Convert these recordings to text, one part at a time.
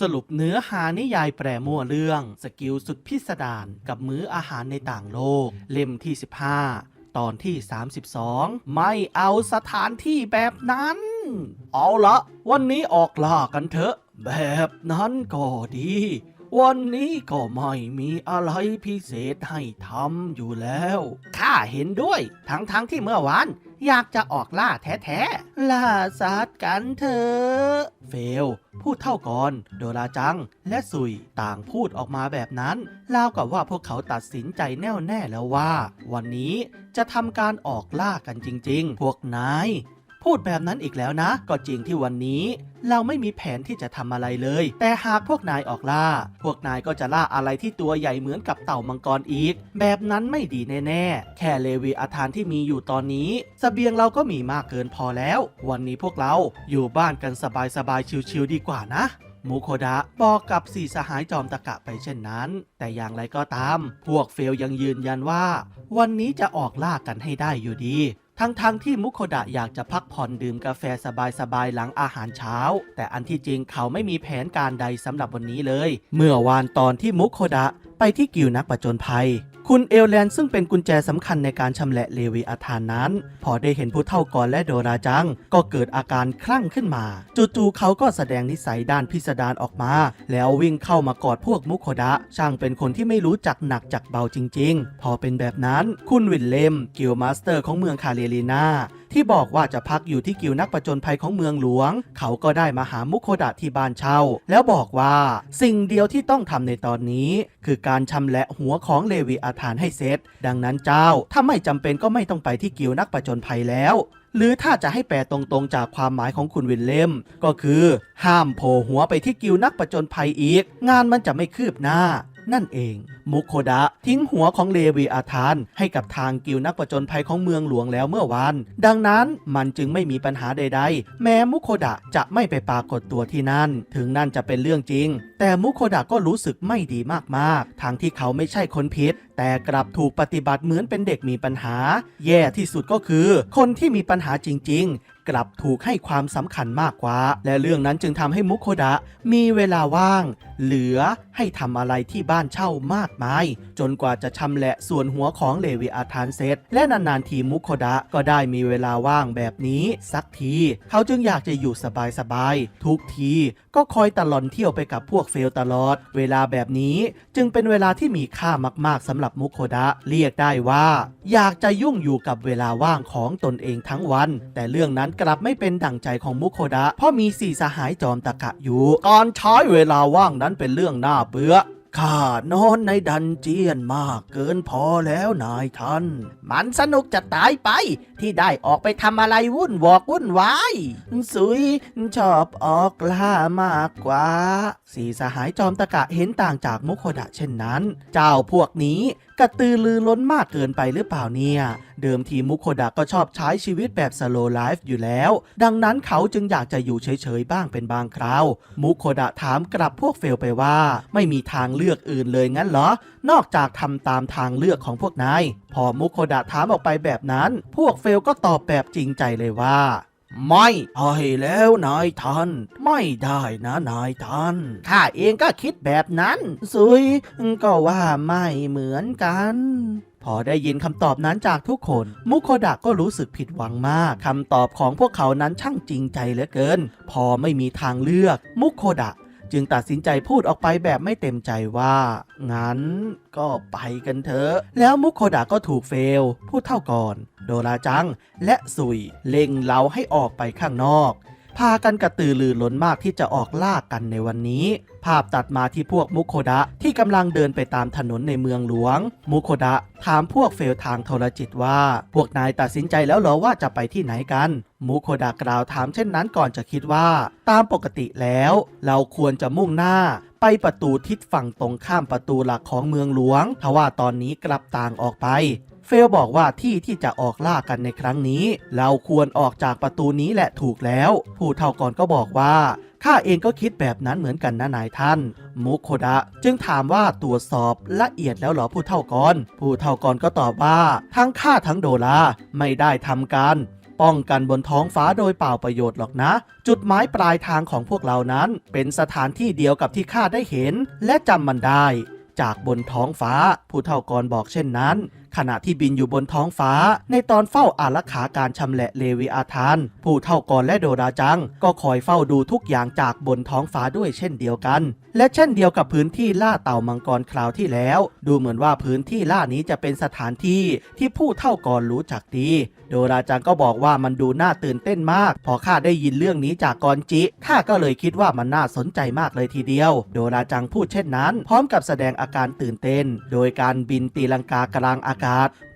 สรุปเนื้อหานิยายแปรมั่วเรื่อง สกิลสุดพิสดารกับมื้ออาหารในต่างโลก เล่มที่ 15 ตอนที่ 32 ไม่เอาสถานที่แบบนั้น เอาละ วันนี้ออกล่ากันเถอะ แบบนั้นก็ดี วันนี้ก็ไม่มีอะไรพิเศษให้ทำอยู่แล้วข้าเห็นด้วย ทั้งๆทที่เมื่อวานอยากจะออกล่าแท้ๆ ล่าสัตว์กันเถอะเฟลพูดเท่าก่อน โดราจัง และซุยต่างพูดออกมาแบบนั้นรากับว่าพวกเขาตัดสินใจแน่วแน่แล้วว่า วันนี้จะทำการออกล่ากันจริงๆ พวกนาย พูดแบบนั้นอีกแล้วนะ ก็จริงที่วันนี้ เราไม่มีแผนที่จะทำอะไรเลย แต่หากพวกนายออกล่า พวกนายก็จะล่าอะไรที่ตัวใหญ่เหมือนกับเต่ามังกรอีก แบบนั้นไม่ดีแน่ๆ แค่เลวีอาธานที่มีอยู่ตอนนี้สเสบียงเราก็มีมากเกินพอแล้ว วันนี้พวกเราอยู่บ้านกันสบายๆชิวๆดีกว่านะมูโคดะบอกกับสี่สหายจอมตะกะไปเช่นนั้น แต่อย่างไรก็ตาม พวกเฟลยังยืนยันว่า วันนี้จะออกล่ากันให้ได้อยู่ดี ทั้งๆทที่มุโคดะอยากจะพักผ่อนดื่มกาแฟสบายๆหลังอาหารเช้า แต่อันที่จริงเขาไม่มีแผนการใดสำหรับวันนี้เลย เมื่อวานตอนที่มุโคดะ ไปที่กิวนักประจนภัย คุณเอลแลนซึ่งเป็นกุญแจสำคัญในการชำแหละเลวีอาธานนั้น พอได้เห็นผู้เฒ่ากรและโดราจัง ก็เกิดอาการคลั่งขึ้นมา จู่ๆเขาก็แสดงนิสัยด้านพิสดารออกมา แล้ววิ่งเข้ามากอดพวกมุโคดะ ช่างเป็นคนที่ไม่รู้จักหนักจักเบาจริง ๆ พอเป็นแบบนั้น คุณวินเลมกิลมาสเตอร์ของเมืองคาเรลีนา ที่บอกว่าจะพักอยู่ที่กิวนักประจนภัยของเมืองหลวง เขาก็ได้มาหามุโคดะที่บ้านเช่า แล้วบอกว่าสิ่งเดียวที่ต้องทำในตอนนี้ คือการชำแหละหัวของเลวีอาธานให้เสร็จ ดังนั้นเจ้าถ้าไม่จำเป็นก็ไม่ต้องไปที่กิวนักประจนภัยแล้วหรือถ้าจะให้แปลตรงๆจากความหมายของคุณวินเลมก็คือ ห้ามโผล่หัวไปที่กิวนักประจนภัยอีก งานมันจะไม่คืบหน้า นั่นเอง มุโคดะ ทิ้งหัวของเลวีอาธาน ให้กับทางกิวนักประจนภัยของเมืองหลวงแล้วเมื่อวาน ดังนั้นมันจึงไม่มีปัญหาใด ๆ แม้มุโคดะจะไม่ไปปรากฏตัวที่นั่น ถึงนั่นจะเป็นเรื่องจริง แต่มุโคดะก็รู้สึกไม่ดีมากๆทางที่เขาไม่ใช่คนผิด แต่กลับถูกปฏิบัติเหมือนเป็นเด็กมีปัญหา แย่ที่สุดก็คือ คนที่มีปัญหาจริง ๆกลับถูกให้ความสำคัญมากกว่า และเรื่องนั้นจึงทำให้มุโคดะมีเวลาว่าง เหลือให้ทำอะไรที่บ้านเช่ามากมาย จนกว่าจะชำแหละส่วนหัวของเลวีอาธานเสร็จ และนานๆทีมุโคดะก็ได้มีเวลาว่างแบบนี้สักที เขาจึงอยากจะอยู่สบายๆทุกทีก็คอยตลอนเที่ยวไปกับพวกเฟลตลอด เวลาแบบนี้จึงเป็นเวลาที่มีค่ามาก ๆสำหรับมุโคดะเรียกได้ว่า อยากจะยุ่งอยู่กับเวลาว่างของตนเองทั้งวัน แต่เรื่องนั้นกลับไม่เป็นดั่งใจของมุโคดะเพราะมีสี่สหายจอมตะกะอยู่การใช้เวลาว่างนั้นเป็นเรื่องน่าเบื่อ ข้านอนในดันเจียนมากเกินพอแล้วนายท่าน มันสนุกจะตายไป ที่ได้ออกไปทำอะไรวุ่นวอกวุ่นวาย สุย ชอบออกล่ามากกว่า สีสหายจอมตะกะเห็นต่างจากมุโคดะเช่นนั้น เจ้าพวกนี้กระตือรือร้นมากเกินไปหรือเปล่าเนี่ย เดิมทีมุโคดะก็ชอบใช้ชีวิตแบบสโลไลฟ์อยู่แล้ว ดังนั้นเขาจึงอยากจะอยู่เฉยๆบ้างเป็นบางคราว มุโคดะถามกลับพวกเฟลไปว่า ไม่มีทางเลือกอื่นเลยงั้นเหรอ นอกจากทำตามทางเลือกของพวกนาย พอมุโคดะถามออกไปแบบนั้น พวกเฟลก็ตอบแบบจริงใจเลยว่า ไม่ใช่แล้วนายท่าน ไม่ได้นะนายท่าน ข้าเองก็คิดแบบนั้นซุยก็ว่าไม่เหมือนกัน พอได้ยินคำตอบนั้นจากทุกคน มุโคดะก็รู้สึกผิดหวังมากคำตอบของพวกเขานั้นช่างจริงใจเหลือเกิน พอไม่มีทางเลือก มุโคดะ จึงตัดสินใจพูดออกไปแบบไม่เต็มใจว่า งั้นก็ไปกันเถอะ แล้วมุคโคดะก็ถูกเฟล พูดเท่าก่อน โดราจัง และสุยเล็งเราให้ออกไปข้างนอก พากันกระตือรือร้นมากที่จะออกล่ากันในวันนี้ ภาพตัดมาที่พวกมุโคดะที่กำลังเดินไปตามถนนในเมืองหลวง มุโคดะถามพวกเฟลทางโทรจิตว่า พวกนายตัดสินใจแล้วหรอว่าจะไปที่ไหนกันมุโคดะกล่าวถามเช่นนั้นก่อนจะคิดว่า ตามปกติแล้ว เราควรจะมุ่งหน้าไปประตูทิศฝั่งตรงข้ามประตูหลักของเมืองหลวงทว่าตอนนี้กลับต่างออกไป เฟลบอกว่าที่ที่จะออกล่ากันในครั้งนี้ เราควรออกจากประตูนี้แหละถูกแล้ว ผู้เท่าก่อนก็บอกว่าข้าเองก็คิดแบบนั้นเหมือนกันนะนายท่าน มุโคดะ จึงถามว่าตรวจสอบละเอียดแล้วหรอผู้เท่าก่อนผู้เท่าก่อนก็ตอบว่า ทั้งข้าทั้งโดลาไม่ได้ทำการป้องกันบนท้องฟ้าโดยเปล่าประโยชน์หรอกนะ จุดหมายปลายทางของพวกเรานั้น เป็นสถานที่เดียวกับที่ข้าได้เห็น และจำมันได้ จากบนท้องฟ้าผู้เฒ่ากรบอกเช่นนั้น ขณะที่บินอยู่บนท้องฟ้า ในตอนเฝ้าอารักขาการชำแหละเลวิอาธาน ผู้เฒ่ากรและโดราจัง ก็คอยเฝ้าดูทุกอย่างจากบนท้องฟ้าด้วยเช่นเดียวกัน และเช่นเดียวกับพื้นที่ล่าเต่ามังกรคราวที่แล้ว ดูเหมือนว่าพื้นที่ล่านี้จะเป็นสถานที่ที่ผู้เฒ่ากรรู้จักดีโดราจังก็บอกว่ามันดูน่าตื่นเต้นมาก พอข้าได้ยินเรื่องนี้จากกอนจิข้าก็เลยคิดว่ามันน่าสนใจมากเลยทีเดียว โดราจังพูดเช่นนั้น พร้อมกับแสดงอาการตื่นเต้น โดยการบินตีลังกากลางอากาศ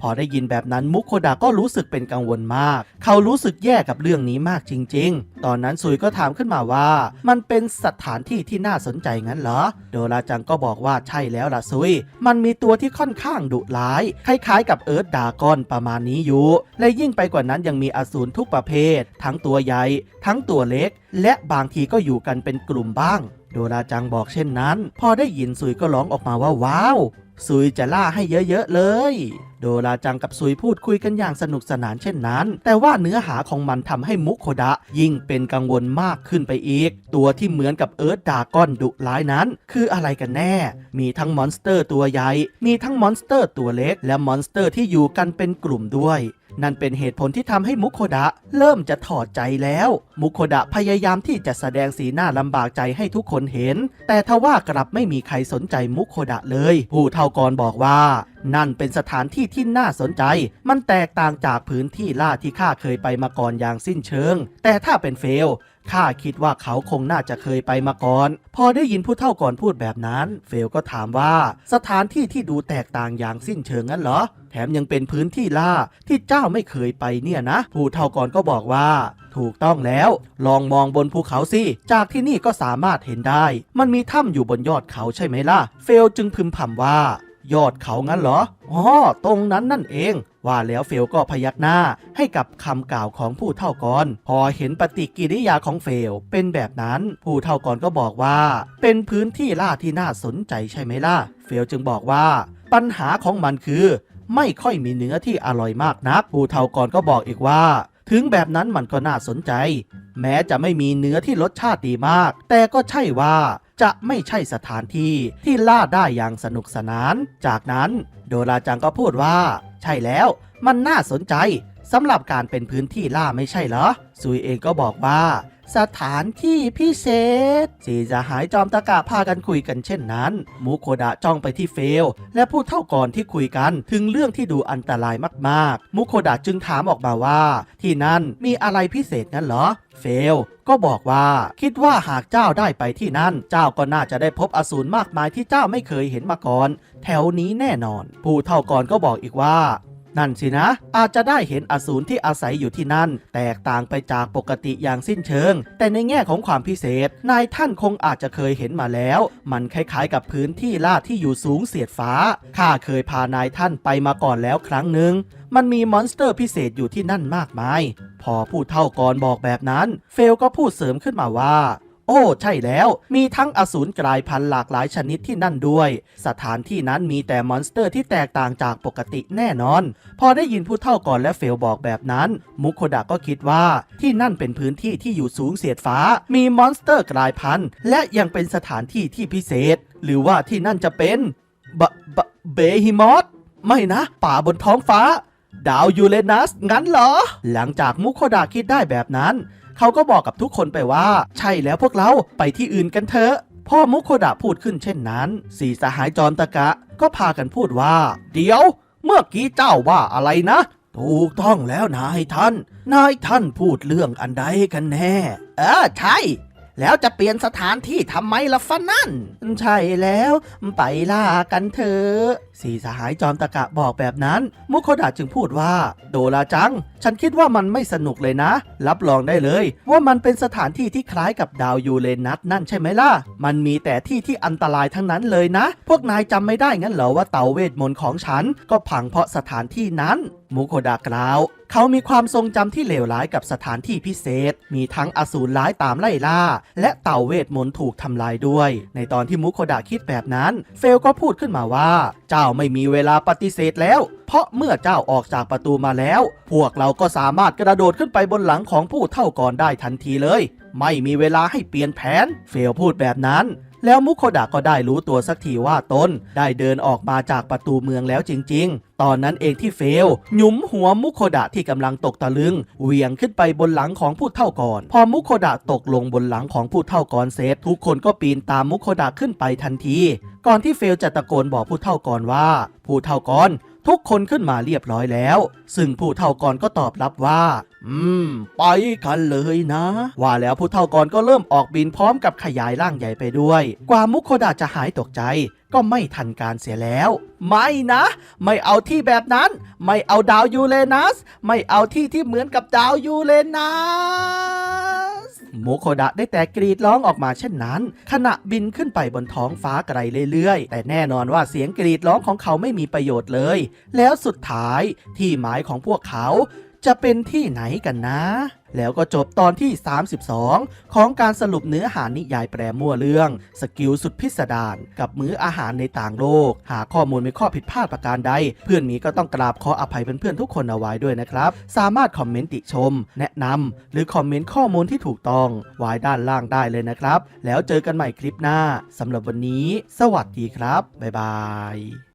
พอได้ยินแบบนั้นมุกโคดะก็รู้สึกเป็นกังวลมาก เขารู้สึกแย่กับเรื่องนี้มากจริง ๆ ตอนนั้นซุยก็ถามขึ้นมาว่า มันเป็นสถานที่ที่น่าสนใจงั้นเหรอ โดราจังก็บอกว่าใช่แล้วล่ะซุย มันมีตัวที่ค่อนข้างดุร้าย คล้ายๆกับเอิร์ธดากอนประมาณนี้อยู่ และยิ่งไปกว่านั้นยังมีอสูรทุกประเภท ทั้งตัวใหญ่ ทั้งตัวเล็ก และบางทีก็อยู่กันเป็นกลุ่มบ้าง โดราจังบอกเช่นนั้น พอได้ยินซุยก็ร้องออกมาว่าว้าว ซุยจะล่าให้เยอะๆเลย โดราจังกับซุยพูดคุยกันอย่างสนุกสนานเช่นนั้น แต่ว่าเนื้อหาของมันทำให้มุคโคดะ ยิ่งเป็นกังวลมากขึ้นไปอีก ตัวที่เหมือนกับเอิร์ธดาก้อนดุร้ายนั้น คืออะไรกันแน่ มีทั้งมอนสเตอร์ตัวใหญ่ มีทั้งมอนสเตอร์ตัวเล็ก และมอนสเตอร์ที่อยู่กันเป็นกลุ่มด้วย นั่นเป็นเหตุผลที่ทำให้มุโคดะเริ่มจะถอดใจแล้ว มุโคดะพยายามที่จะแสดงสีหน้าลำบากใจให้ทุกคนเห็น แต่ทว่ากลับไม่มีใครสนใจมุโคดะเลย ผู้เท่ากรบอกว่านั่นเป็นสถานที่ที่น่าสนใจ มันแตกต่างจากพื้นที่ล่าที่ข้าเคยไปมาก่อนอย่างสิ้นเชิง แต่ถ้าเป็นเฟล ข้าคิดว่าเขาคงน่าจะเคยไปมาก่อน พอได้ยินผู้เฒ่าก่อนพูดแบบนั้น เฟลก็ถามว่าสถานที่ที่ดูแตกต่างอย่างสิ้นเชิงงั้นเหรอ แถมยังเป็นพื้นที่ล่าที่เจ้าไม่เคยไปเนี่ยนะ ผู้เฒ่าก่อนก็บอกว่า ถูกต้องแล้ว ลองมองบนภูเขาสิ จากที่นี่ก็สามารถเห็นได้ มันมีถ้ำอยู่บนยอดเขาใช่ไหมล่ะ เฟลจึงพึมพำว่า ยอดเขางั้นเหรอ อ๋อ ตรงนั้นนั่นเอง ว่าแล้วเฟลก็พยักหน้าให้กับคำกล่าวของผู้เท่ากรพอเห็นปฏิกิริยาของเฟลเป็นแบบนั้น ผู้เท่ากรก็บอกว่า เป็นพื้นที่ล่าที่น่าสนใจใช่ไหมล่ะ เฟลจึงบอกว่า ปัญหาของมันคือ ไม่ค่อยมีเนื้อที่อร่อยมากนัก ผู้เท่ากรก็บอกอีกว่าถึงแบบนั้นมันก็น่าสนใจ แม้จะไม่มีเนื้อที่รสชาติดีมาก แต่ก็ใช่ว่า จะไม่ใช่สถานที่ที่ล่าได้อย่างสนุกสนาน จากนั้นโดราจังก็พูดว่า ใช่แล้ว มันน่าสนใจสำหรับการเป็นพื้นที่ล่าไม่ใช่เหรอซุยเองก็บอกว่า สถานที่พิเศษสีจะหายจอมตะกะพากันคุยกันเช่นนั้นมุโคดะจ้องไปที่เฟล และพูดเท่าก่อนที่คุยกันถึงเรื่องที่ดูอันตรายมากๆมุโคดะจึงถามออกมาว่า ที่นั่นมีอะไรพิเศษงั้นเหรอ เฟลก็บอกว่าคิดว่าหากเจ้าได้ไปที่นั่น เจ้าก็น่าจะได้พบอสูรมากมายที่เจ้าไม่เคยเห็นมาก่อน แถวนี้แน่นอน ผู้เท่าก่อนก็บอกอีกว่า นั่นสินะ อาจจะได้เห็นอสูรที่อาศัยอยู่ที่นั่น แตกต่างไปจากปกติอย่างสิ้นเชิง แต่ในแง่ของความพิเศษ นายท่านคงอาจจะเคยเห็นมาแล้ว มันคล้ายๆกับพื้นที่ลาดที่อยู่สูงเสียดฟ้าข้าเคยพานายท่านไปมาก่อนแล้วครั้งหนึ่งมันมีมอนสเตอร์พิเศษอยู่ที่นั่นมากมาย พอผู้เท่ากรบอกแบบนั้น เฟลก็พูดเสริมขึ้นมาว่า โอ้ ใช่แล้ว มีทั้งอสูรกลายพันธุ์หลากหลายชนิดที่นั่นด้วย สถานที่นั้นมีแต่มอนสเตอร์ที่แตกต่างจากปกติแน่นอน พอได้ยินผู้เท่าก่อนและเฟลบอกแบบนั้น มุคโคดะก็คิดว่าที่นั่นเป็นพื้นที่ที่อยู่สูงเสียดฟ้า มีมอนสเตอร์กลายพันธุ์และยังเป็นสถานที่ที่พิเศษ หรือว่าที่นั่นจะเป็นบะบะเบฮิมอสไม่นะ ป่าบนท้องฟ้า ดาวยูเรนัสงั้นเหรอ หลังจากมุคโคดะคิดได้แบบนั้น เขาก็บอกกับทุกคนไปว่า ใช่แล้วพวกเราไปที่อื่นกันเถอะพ่อมุโคดะพูดขึ้นเช่นนั้น สีสหายจอมตะกะ ก็พากันพูดว่า เดี๋ยว เมื่อกี้เจ้าว่าอะไรนะ ถูกต้องแล้วนายท่าน นายท่านพูดเรื่องอันใดกันแน่ เออใช่ แล้วจะเปลี่ยนสถานที่ทำไมล่ะฟะนั่น ใช่แล้ว ไปล่ากันเถอะสี่สหายจอมตะกะบอกแบบนั้น มุโคดะจึงพูดว่า โดราจัง ฉันคิดว่ามันไม่สนุกเลยนะ รับรองได้เลย ว่ามันเป็นสถานที่ที่คล้ายกับดาวยูเรนัสนั่นใช่ไหมล่ะ มันมีแต่ที่ที่อันตรายทั้งนั้นเลยนะ พวกนายจำไม่ได้งั้นเหรอว่าเต่าเวทมนต์ของฉัน ก็พังเพราะสถานที่นั้น มุโคดะกล่าว เขามีความทรงจำที่เลวร้ายกับสถานที่พิเศษ มีทั้งอสูรร้ายตามไล่ล่า และเต่าเวทมนต์ถูกทำลายด้วย ในตอนที่มุโคดะคิดแบบนั้น เฟลก็พูดขึ้นมาว่า เจ้าไม่มีเวลาปฏิเสธแล้ว เพราะเมื่อเจ้าออกจากประตูมาแล้ว พวกเราก็สามารถกระโดดขึ้นไปบนหลังของผู้เท่าก่อนได้ทันทีเลย ไม่มีเวลาให้เปลี่ยนแผน เฟลพูดแบบนั้น แล้วมุโคดะก็ได้รู้ตัวสักทีว่าตนได้เดินออกมาจากประตูเมืองแล้วจริง ๆ ตอนนั้นเองที่เฟล หยุมหัวมุโคดะที่กำลังตกตะลึงเหวี่ยงขึ้นไปบนหลังของผู้เท่าก่อน พอมุโคดะตกลงบนหลังของผู้เท่าก่อนเสร็จทุกคนก็ปีนตามมุโคดะขึ้นไปทันที ก่อนที่เฟลจะตะโกนบอกผู้เท่าก่อนว่า ผู้เท่าก่อนทุกคนขึ้นมาเรียบร้อยแล้ว ซึ่งผู้เท่าก่อนก็ตอบรับว่า อืม ไปกันเลยนะ ว่าแล้วผู้เท่าก่อนก็เริ่มออกบินพร้อมกับขยายร่างใหญ่ไปด้วย กว่ามุคโคดะจะหายตกใจ ก็ไม่ทันการเสียแล้ว ไม่นะ ไม่เอาที่แบบนั้น ไม่เอาดาวยูเรนัส ไม่เอาที่ที่เหมือนกับดาวยูเรนัสโมโคดะได้แต่กรีดร้องออกมาเช่นนั้น ขณะบินขึ้นไปบนท้องฟ้าไกลเรื่อยๆ แต่แน่นอนว่าเสียงกรีดร้องของเขาไม่มีประโยชน์เลย แล้วสุดท้ายที่หมายของพวกเขา จะเป็นที่ไหนกันนะ แล้วก็จบตอนที่ 32 ของการสรุปเนื้อหานิยายแปรมั่วเรื่อง สกิลสุดพิสดารกับมื้ออาหารในต่างโลก หากข้อมูลมีข้อผิดพลาดประการใด เพื่อนหมีก็ต้องกราบขออภัยเพื่อนๆทุกคนเอาไว้ด้วยนะครับ สามารถคอมเมนต์ติชม แนะนำหรือคอมเมนต์ข้อมูลที่ถูกต้องไว้ด้านล่างได้เลยนะครับ แล้วเจอกันใหม่คลิปหน้าสำหรับวันนี้ สวัสดีครับบ๊ายบาย